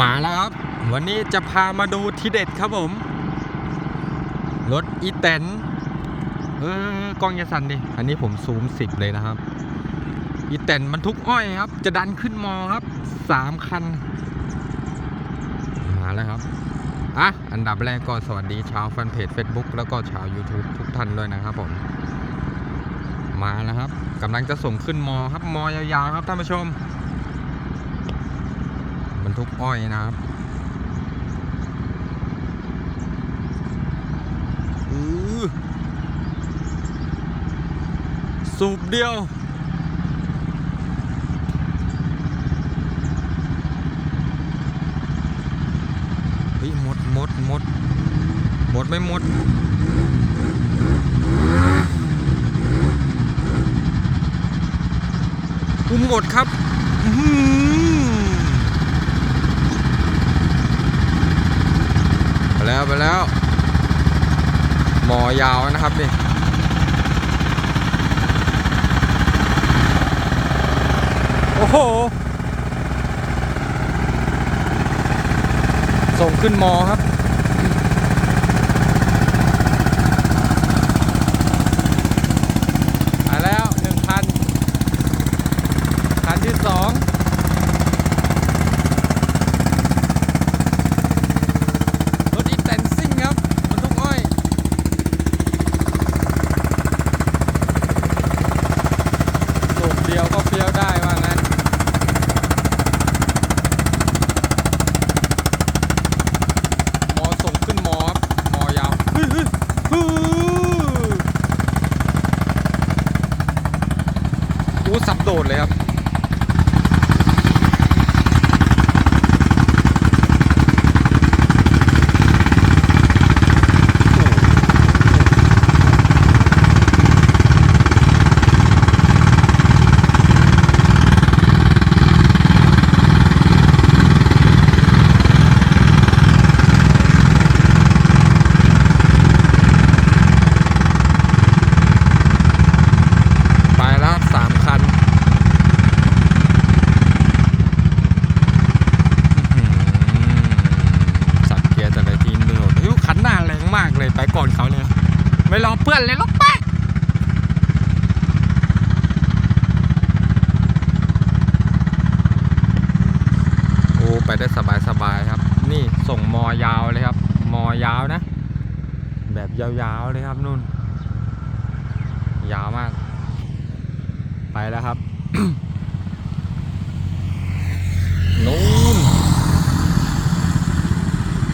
มาแล้วครับ วันนี้จะพามาดูทีเด็ดครับผม รถอีแตนเออกล้องยาสันดิ อันนี้ผมซูมสิบเลยนะครับ อีแตนบรรทุกอ้อยครับ จะดันขึ้นมอครับสามคัน มาแล้วครับ อะ อันดับแรกก็สวัสดีชาวแฟนเพจ Facebook แล้วก็ชาว YouTube ทุกท่านด้วยนะครับผม มาแล้วครับกำลังจะส่งขึ้นมอครับ มอยาวๆครับท่านผู้ชม บรรทุกอ้อยนะครับสูบเดียวเฮ้ยหมดหมดหมดหมดไม่หมดอุ้มหมดครับ อื ไปแล้วไปแล้ว หมอยาวนะครับนี่โอ้โห ส่งขึ้นมอครับมาแล้วหนึ่งพันคันที่สองรถอีแตนซิ่งครับบรรทุกอ้อย สูบเดียวก็เฟี้ยวได้ว่างั้น มอส่งขึ้นมอครับ มอยาวฮึ่ยฮึ่ยฮึ่ยอู้ สับโดดเลยครับ ไปแล้วสามคันอื้อหือสับเกียร์แต่ละทีนึงโอ้ยคันหน้าแรงมากเลยไปก่อนเขาเลย ไม่รอเพื่อนเลยล็อกแป๊ะโอ้ไปได้สบายสบายๆครับ นี่ส่งมอยาวเลยครับ มอยาวนะ แบบยาวๆเลยครับนุ่น ยาวมาก ไปแล้วครับ